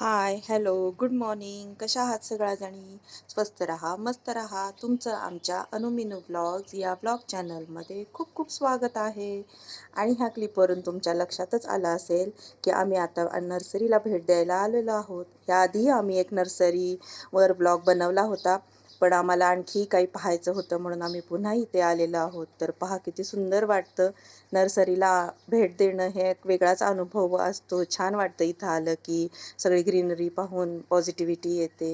हाय, hello, good morning. कशा आहात सगळ्याजणी? स्वस्त रहा मस्त रहा तुमचं आमच्या अनुमिनू ब्लॉग्स या ब्लॉग चॅनलमध्ये खूप खूप स्वागत आहे. आणि ह्या क्लिपवरून तुमच्या लक्षातच आलं असेल की आम्ही आता नर्सरीला भेट द्यायला आलेलो आहोत. याआधी आम्ही एक नर्सरीवर ब्लॉग बनवला होता, पण आम्हाला आणखी काही पाहायचं होतं म्हणून आम्ही पुन्हा इथे आलेलो आहोत. तर पहा किती सुंदर वाटतं. नर्सरीला भेट देणं हे एक वेगळाच अनुभव असतो. छान वाटतं इथं आलं की सगळी ग्रीनरी पाहून पॉझिटिव्हिटी येते.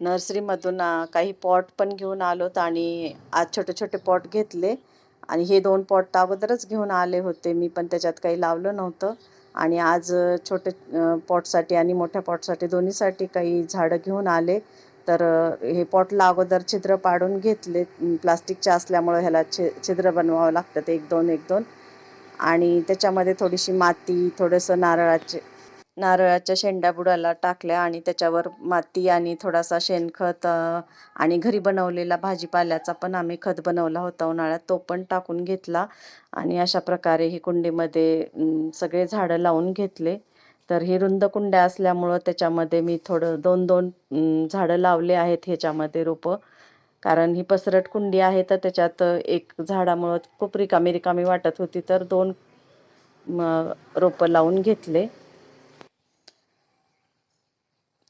नर्सरीमधून काही पॉट पण घेऊन आलोत आणि आज छोटे छोटे पॉट घेतले. आणि हे दोन पॉट अगोदरच घेऊन आले होते. मी पण त्याच्यात काही लावलं नव्हतं. आणि आज छोटे पॉटसाठी आणि मोठ्या पॉटसाठी दोन्हीसाठी काही झाडं घेऊन आले. तर हे पॉटला अगोदर छिद्र पाडून घेतले. प्लास्टिकचे असल्यामुळं ह्याला छि छिद्र बनवावं लागतं ते एक दोन एक दोन. आणि त्याच्यामध्ये थोडीशी माती थोडंसं नारळाचे नारळाच्या शेंड्या बुडाला टाकल्या आणि त्याच्यावर माती आणि थोडासा शेणखत आणि घरी बनवलेला भाजीपाल्याचा पण आम्ही खत बनवला होता उन्हाळ्यात. तो पण टाकून घेतला आणि अशा प्रकारे ही कुंडीमध्ये सगळे झाडं लावून घेतले. तर ही रुंद कुंड्या असल्यामुळं त्याच्यामध्ये मी थोडं दोन दोन झाडं लावले आहेत ह्याच्यामध्ये रोपं. कारण ही पसरट कुंडी आहे तर त्याच्यात एक झाडामुळं खूप रिकामी रिकामी वाटत होती. तर दोन रोपं लावून घेतले.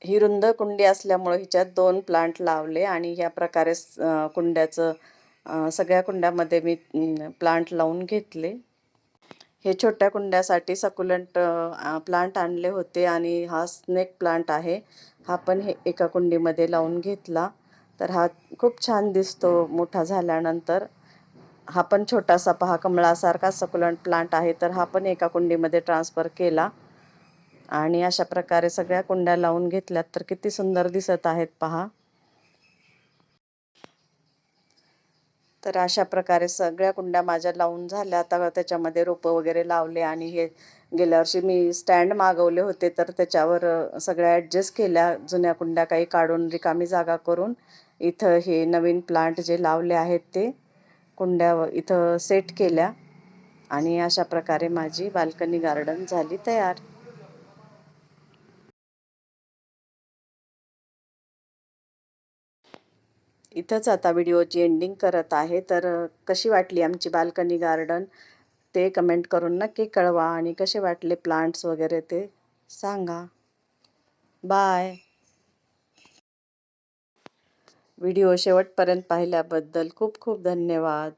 ही रुंद कुंडी असल्यामुळं हिच्यात दोन प्लांट लावले आणि ह्या प्रकारे कुंड्याचं सगळ्या कुंड्यामध्ये मी प्लांट लावून घेतले. हे छोट्या कुंड्यासाठी सकुलंट प्लांट आणले होते आणि हा स्नेक प्लांट आहे. हा पण हे एका कुंडीमध्ये लावून घेतला. तर हा खूप छान दिसतो मोठा झाल्यानंतर. हा पण छोटासा पहा कमळासारखा सकुलंट प्लांट आहे. तर हा पण एका कुंडीमध्ये ट्रान्सफर केला. आणि अशा प्रकारे सगळ्या कुंड्या लावून घेतल्यात तर किती सुंदर दिसत आहेत पहा. तर अशा प्रकारे सगळ्या कुंड्या माझ्या लावून झाल्या. आता त्याच्यामध्ये रोपं वगैरे लावले आणि हे गेल्या वर्षी मी स्टँड मागवले होते तर त्याच्यावर सगळ्या ॲडजस्ट केल्या. जुन्या कुंड्या काही काढून रिकामी जागा करून इथं हे नवीन प्लांट जे लावले आहेत ते कुंड्या इथं सेट केल्या. आणि अशा प्रकारे माझी बाल्कनी गार्डन झाली तयार. इथंच आता व्हिडिओची एंडिंग करत आहे. तर कशी वाटली आमची बाल्कनी गार्डन? ते कमेंट करून नक्की कळवा. आणि कसे वाटले प्लांट्स वगैरे ते सांगा. बाय व्हिडिओ शेवटपर्यंत पाहिल्याबद्दल खूप खूप धन्यवाद.